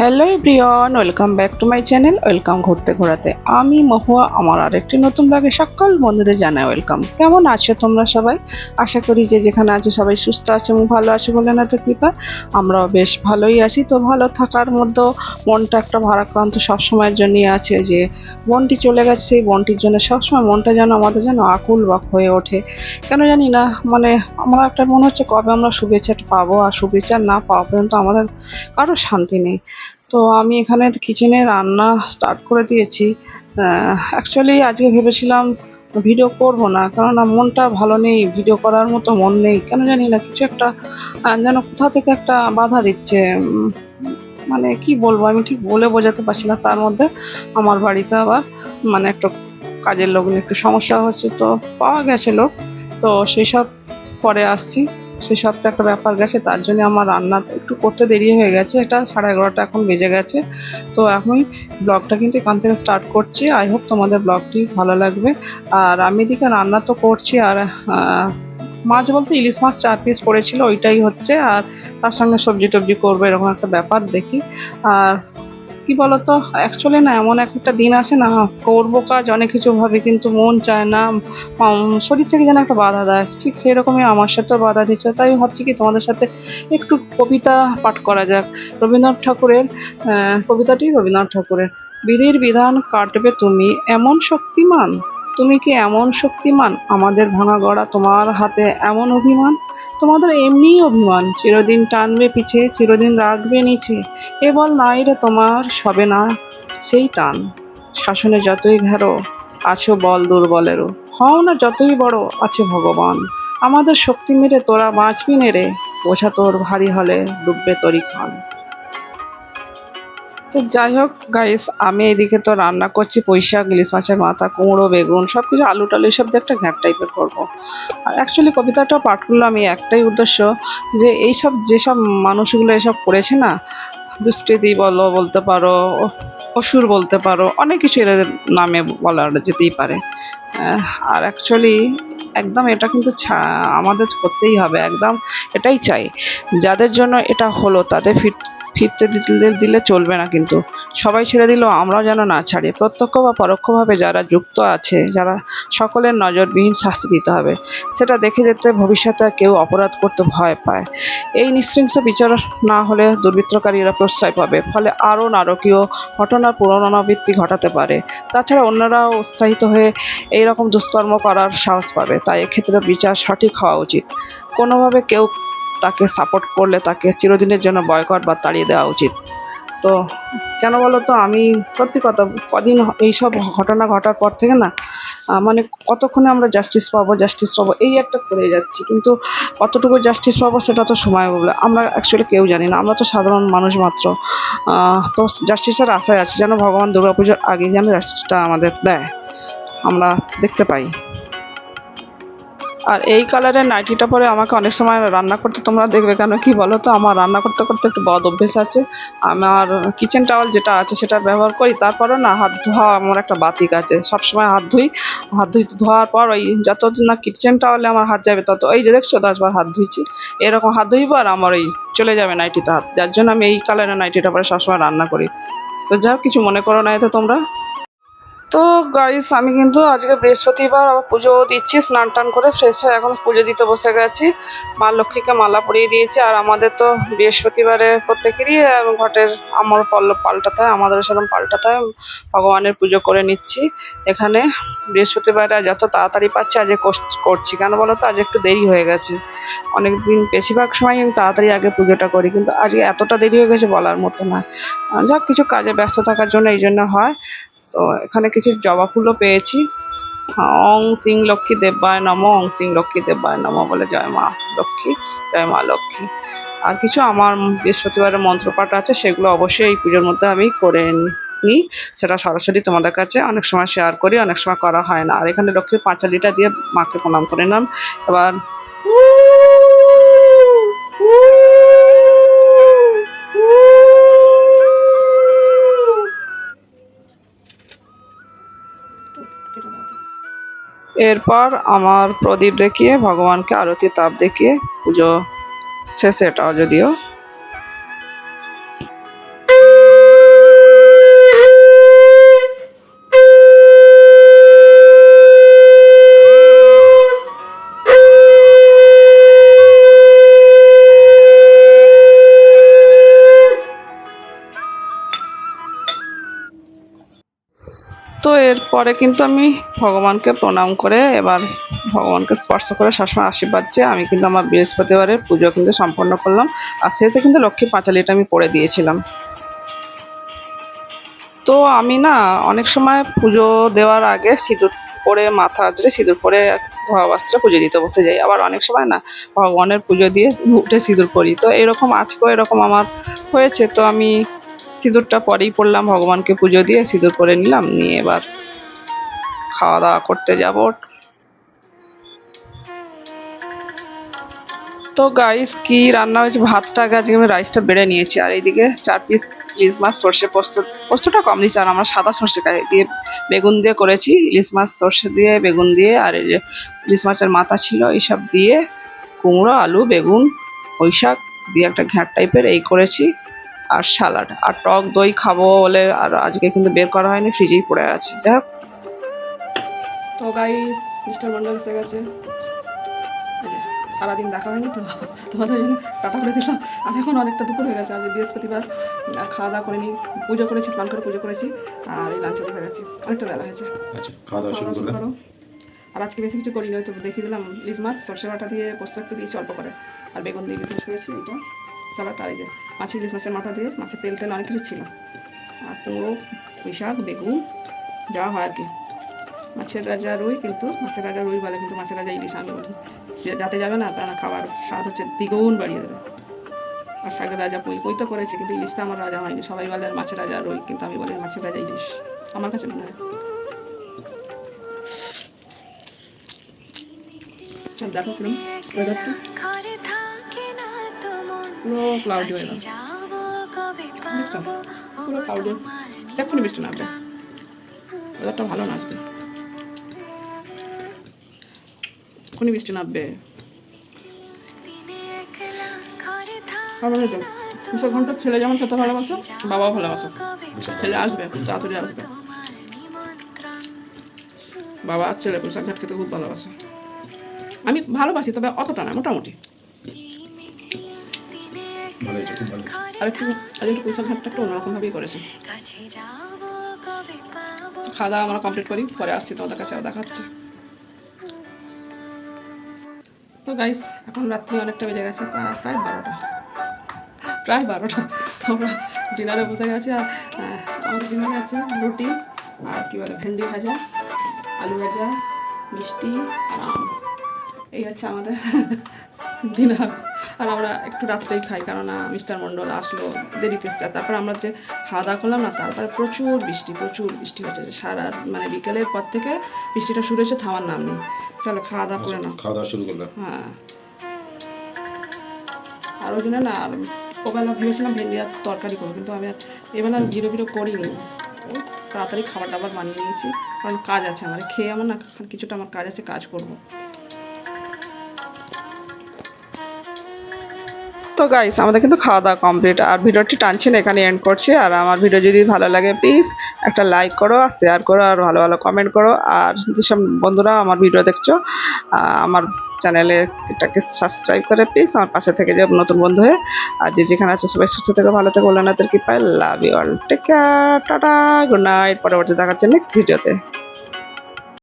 Hello everyone welcome back to my channel welcome ঘুরতে ঘোরাতে। আমি মহুয়া, আমার আরেকটি নতুন ব্লগে সকল বন্ধুদের জানাই ওয়েলকাম কেমন আছো তোমরা সবাই? আশা করি যে যেখানে আছো সবাই সুস্থ আছে এবং ভালো আছে বলে না তো কৃপা। আমরাও বেশ ভালোই আছি। তো ভালো থাকার মধ্যেও মনটা একটা ভারাক্রান্ত সবসময়ের জন্যই আছে যে, বোনটি চলে গেছে, সেই বনটির জন্য সবসময় মনটা যেন আমাদের যেন আকুল বাক হয়ে ওঠে। কেন জানি না মানে আমার একটা মনে হচ্ছে কবে আমরা শুভেচ্ছাটা পাবো আর শুভেচ্ছা না পাওয়া পর্যন্ত আমাদের কারও শান্তি নেই। তো আমি এখানে কিচেনে রান্না স্টার্ট করে দিয়েছি। অ্যাকচুয়ালি আজকে ভেবেছিলাম ভিডিও করব না, কেননা মনটা ভালো নেই ভিডিও করার মতো মন নেই। কেন জানি না, কিছু একটা যেন কোথা থেকে একটা বাধা দিচ্ছে। মানে কি বলব, আমি ঠিক বলে বোঝাতে পারছি না, তার মধ্যে আমার বাড়িতে আবার মানে একটা কাজের লোক একটু সমস্যা হচ্ছে, তো পাওয়া গেছে লোক। তো সেই সব পরে আসছি। সেই সব তো একটা ব্যাপার গেছে, তার জন্য আমার রান্না একটু করতে দেরি হয়ে গেছে। এটা সাড়ে এগারোটা এখন বেজে গেছে। তো এখন ব্লগটা কিন্তু এখান থেকে স্টার্ট করছি। আই হোপ তোমাদের ব্লগটি ভালো লাগবে। আর আমি এদিকে রান্না তো করছি, আর মাছ বলতে ইলিশ মাছ চার পিস পড়েছিল, ওইটাই হচ্ছে। আর তার সঙ্গে সবজি টবজি করব, এরকম একটা ব্যাপার দেখি। আর কি বলতো? অ্যাকচুয়ালি না, এমন একটা দিন আসে না, করব কাজ, অনেক কিছু ভাবে, কিন্তু মন চায় না শরীর থেকে যেন একটা বাধা দেয়। ঠিক সেই রকমই আমার সাথেও বাধা দিচ্ছে। তাই ভাবছি কি তোমাদের সাথে একটু কবিতা পাঠ করা যাক। রবীন্দ্রনাথ ঠাকুরের কবিতাটি রবীন্দ্রনাথ ঠাকুরের, বিধির বিধান কাটবে তুমি এমন শক্তিমান। তুমি কি এমন শক্তিমান? আমাদের ভাঙা গড়া তোমার হাতে এমন অভিমান। তোমাদের এমনিই অভিমান। চিরদিন টানবে পিছে, চিরদিন রাখবে নিচে। এ বল নাই রে তোমার, সবে না সেই টান। শাসনে যতই ঘেরো, আছো বল দুর্বলেরও। হও না যতই বড়, আছে ভগবান। আমাদের শক্তি মেরে তোরা বাঁচবি নেড়ে বোঝা তোর ভারী হলে ডুববে তরি খান তো যাই হোক গাইস আমি এদিকে তো রান্না করছি, পুঁইশাক, ইলিশ মাছের মাথা, কুমড়ো, বেগুন সব কিছু আলু টালু এসব দিয়ে একটা ঘ্যাপ টাইপের করব। আর অ্যাকচুয়ালি কবিতাটা পাঠ করলাম আমি একটাই উদ্দেশ্য যে এইসব যেসব মানুষগুলো এসব করেছে না, দুষ্কৃতি বলো, বলতে পারো, অসুর বলতে পারো, অনেক কিছু এদের নামে বলা যেতেই পারে। আর অ্যাকচুয়ালি একদম এটা কিন্তু আমাদের করতেই হবে, একদম এটাই চাই। যাদের জন্য এটা হলো, তাদের ফিট ফিরতে দিলে চলবে না কিন্তু। সবাই ছেড়ে দিলেও আমরাও যেন না ছাড়ি। প্রত্যক্ষ বা পরোক্ষভাবে যারা যুক্ত আছে, যারা সকলের নজরবিহীন শাস্তি দিতে হবে, সেটা দেখে যেতে ভবিষ্যতে কেউ অপরাধ করতে ভয় পায়। এই নৃশংস বিচার না হলে দুর্বৃত্তকারীরা প্রশ্রয় পাবে, ফলে আরও নারকীয় ঘটনার পুনরাবৃত্তি ঘটাতে পারে। তাছাড়া অন্যরাও উৎসাহিত হয়ে এই রকম দুষ্কর্ম করার সাহস পাবে, তাই এক্ষেত্রে বিচার সঠিক হওয়া উচিত। কোনোভাবে কেউ তাকে সাপোর্ট করলে তাকে চিরদিনের জন্য বয়কট বা তাড়িয়ে দেওয়া উচিত। তো কেন বলো তো, আমি সত্যি কথা, কদিন এইসব ঘটনা ঘটার পর থেকে না মানে কতক্ষণে আমরা জাস্টিস পাবো জাস্টিস পাবো, এই একটা করে যাচ্ছি। কিন্তু কতটুকু জাস্টিস পাবো সেটা তো সময় বলে আমরা অ্যাকচুয়ালি কেউ জানি না, আমরা তো সাধারণ মানুষ মাত্র। তো জাস্টিসের আশায় আছি যেন ভগবান দুর্গাপুজোর আগে যেন জাস্টিসটা আমাদের দেয়। আমরা দেখতে পাই। আর এই কালারের নাইটিটা পরে আমাকে অনেক সময় রান্না করতে তোমরা দেখবে কেন? কি বলো তো আমার রান্না করতে করতে একটু বদ অভ্যেস আছে। আমার কিচেন টাওয়াল যেটা আছে সেটা ব্যবহার করি। তারপরে না, হাত ধোয়া আমার একটা বাতিক আছে। সবসময় হাত ধুই। হাত ধুই ধোয়ার পর ওই যত না কিচেন টাওয়ালে আমার হাত যাবে, তত এই যে দেখছ, দশবার হাত ধুইছি। এরকম হাত ধুইব আর আমার ওই চলে যাবে নাইটিতে হাত। যার জন্য আমি এই কালারের নাইটিটা পরে সবসময় রান্না করি। তো যা কিছু মনে করো না এতে তোমরা। তো গাইস আমি কিন্তু আজকে বৃহস্পতিবার আবার পুজো দিচ্ছি, স্নান টান করে ফ্রেশ হয়ে এখন পুজো দিতে বসে গেছি। মা লক্ষ্মীকে মালা পরিয়ে দিয়েছি, আর আমাদের তো বৃহস্পতিবারে প্রত্যেকেরই ঘটের আমার পল্লব পাল্টাতে হয় আমাদের সেরকম পাল্টাতে হয়, ভগবানের পুজো করে নিচ্ছি। এখানে বৃহস্পতিবারে যত তাড়াতাড়ি পাচ্ছি, আজ করছি। কেন বলো তো, আজ একটু দেরি হয়ে গেছে। অনেক দিন বেশিরভাগ সময় আমি তাড়াতাড়ি আগে পুজোটা করি, কিন্তু আজকে এতটা দেরি হয়ে গেছে বলার মতো না। যাক, কিছু কাজে ব্যস্ত থাকার জন্য এই জন্য হয়। তো এখানে কিছু জবা ফুলও পেয়েছি। অং সিং লক্ষ্মী দেব্যায় নম অং সিং লক্ষ্মী দেব্যায় নম বলে জয় মা লক্ষ্মী, জয় মা লক্ষ্মী। আর কিছু আমার বৃহস্পতিবারের মন্ত্রপাঠ আছে, সেগুলো অবশ্যই এই পুজোর মধ্যে আমি করে নিই সেটা সরাসরি তোমাদের কাছে অনেক সময় শেয়ার করি, অনেক সময় করা হয় না। আর এখানে লক্ষ্মীর পাঁচালিটা দিয়ে মাকে প্রণাম করে নিলাম। এবার এরপর আমার প্রদীপ দেখিয়ে ভগবানকে আরতি তাপ দেখিয়ে পুজো শেষে এটাও যদিও পরে কিন্তু আমি ভগবানকে প্রণাম করে এবার ভগবানকে স্পর্শ করে সবসময় আশীর্বাদ চেয়ে আমি কিন্তু আমার বৃহস্পতিবারের পুজো কিন্তু সম্পন্ন করলাম। আর শেষে কিন্তু লক্ষ্মী পাঁচালিটা আমি পড়ে দিয়েছিলাম। তো আমি না অনেক সময় পুজো দেওয়ার আগে সিঁদুর পরে মাথা আঁচড়ে সিঁদুর পরে ধোয়া বস্ত্রে পুজো দিতে বসে যাই। আবার অনেক সময় না ভগবানের পুজো দিয়ে উঠে সিঁদুর পরি। তো এরকম আজকেও এরকম আমার হয়েছে। তো আমি সিঁদুরটা পরেই পড়লাম, ভগবানকে পুজো দিয়ে সিঁদুর পরে নিলাম, নিয়ে এবার খাওয়া দাওয়া করতে যাব। তো গাইস কি রান্না হয়েছে? ভাতটা আজকে আমি রাইসটা বেড়ে নিয়েছি। আর এইদিকে চার পিস ইলিশ মাছ, সর্ষে পোস্ত। পোস্তটা কম দিয়েছি আর আমরা সাদা সর্ষে দিয়ে বেগুন দিয়ে করেছি। ইলিশ মাছ, সর্ষে দিয়ে, বেগুন দিয়ে, আর এই যে ইলিশ মাছের মাথা ছিল, এইসব দিয়ে কুমড়ো, আলু, বেগুন ওই শাক দিয়ে একটা ঘ্যাঁট টাইপের এই করেছি। আর স্যালাড আর টক দই খাব বলে আর আজকে কিন্তু বের করা হয়নি, ফ্রিজেই পড়ে আছে। যাই হোক। গাইস মিস্টার মন্ডল এসে গেছে। সারাদিন দেখা হয়নি তো তোমাদের জন্য টাটা করে দিলাম। আমি এখন অনেকটা দুপুর হয়ে গেছে আজ বৃহস্পতিবার। আর খাওয়া দাওয়া করিনি পুজো করেছি স্নান করে পুজো করেছি আর এই লাঞ্চে বসে গেছি। অনেকটা বেলা হয়েছে। আচ্ছা খাওয়া দাওয়া শুরু করো। আর আজকে বেশি কিছু করিনি হয়তো দেখিয়ে দিলাম। ইলিশ মাছ সর্ষে বাটা দিয়ে পোস্ত একটু দিয়েছি অল্প করে। আর বেগুন দিয়ে ইলিশ মাছ করেছি এটা স্যালাড আর এই যে মাছের ইলিশ মাছের মাথা দিয়ে মাছের তেল তেল অনেক কিছু ছিল। আর কুমড়ো পুঁই শাক বেগুন যাওয়া হয় আর কি। মাছের রাজা রুই, কিন্তু মাছের রাজা রুই বলে, কিন্তু মাছের রাজা ইলিশ আমি বলি। যাতে যাবে না, তারা খাবার, স্বাদ হচ্ছে দ্বিগুণ বাড়িয়ে দেবে। আর শাকের রাজা পুঁই পুঁই তো করেছে, কিন্তু ইলিশটা আমার রাজা হয়নি। সবাই বলে মাছের রাজা রুই, কিন্তু আমি বলি মাছের রাজা ইলিশ। আমার কাছে মনে হয়। দেখো কিরম ওয়েদারটা পুরো ক্লাউডি ওয়েদার দেখছ পুরো ক্লাউডি এক্ষুনি বৃষ্টি নামবে। ওয়েদারটা ভালো না এক্ষুনি বৃষ্টি নামবে। তো ঘণ্টা ছেলে যেমন খেতে ভালোবাসো বাবাও ভালোবাসো। ছেলে আসবে তাড়াতাড়ি আসবে। বাবা আর ছেলে পোশাক ঘাট খেতে খুব ভালোবাসে। আমি ভালোবাসি তবে অতটা না মোটামুটি। আর একটু আজ একটু পোশাক ঘাটটা একটু অন্যরকমভাবেই করেছে। খাওয়া দাওয়া আমরা কমপ্লিট করি পরে আসছি তোমাদের কাছে আবার দেখাচ্ছে তো গাইস এখন রাত্রি অনেকটা বেজে গেছে প্রায় বারোটা। প্রায় বারোটা। তো আমরা ডিনারে বসে গেছি, আর আমার ডিনারে আছে রুটি, আর কী বলে, ভেন্ডি ভাজা, আলু ভাজা, মিষ্টি, আর আম। এই হচ্ছে আমাদের ডিনার আর আমরা একটু রাত্রেই খাই কেননা মিস্টার মণ্ডল আসলো দেরিতে তারপর আমরা যে খাওয়া দাওয়া করলাম না তারপরে প্রচুর বৃষ্টি প্রচুর বৃষ্টি হচ্ছে যে সারা মানে বিকেলের পর থেকে বৃষ্টিটা শুরু হয়েছে থামার নাম নেই। চলো খাওয়া দাওয়া করে না খাওয়া দাওয়া শুরু করলে হ্যাঁ। আর ওই জন্য না আর ওবেলা ভেবেছিলাম ভেন্ডি আর তরকারি করব কিন্তু আমি আর এবেলা আর ভিড়ো ভিড়ো করিনি। তাড়াতাড়ি খাবার দাবার বানিয়ে নিয়েছি। কারণ কাজ আছে আমার খেয়ে আমার না কিছুটা আমার কাজ আছে কাজ করব। তো গাইস আমাদের কিন্তু খাওয়া দাওয়া কমপ্লিট আর ভিডিওটি টানছি না এখানে এন্ড করছি। আর আমার ভিডিও যদি ভালো লাগে প্লিজ একটা লাইক করো, আর শেয়ার করো, আর ভালো ভালো কমেন্ট করো। আর যেসব বন্ধুরা আমার ভিডিও দেখছ আমার চ্যানেলে এটাকে সাবস্ক্রাইব করে প্লিজ আমার পাশে থেকে যে নতুন বন্ধু হয়ে। আর যে যেখানে আছে, সবাই সুস্থ থেকে, ভালো থেকে বললেন কি পাই love you all take care tata good night পরবর্তী দেখাচ্ছে নেক্সট ভিডিওতে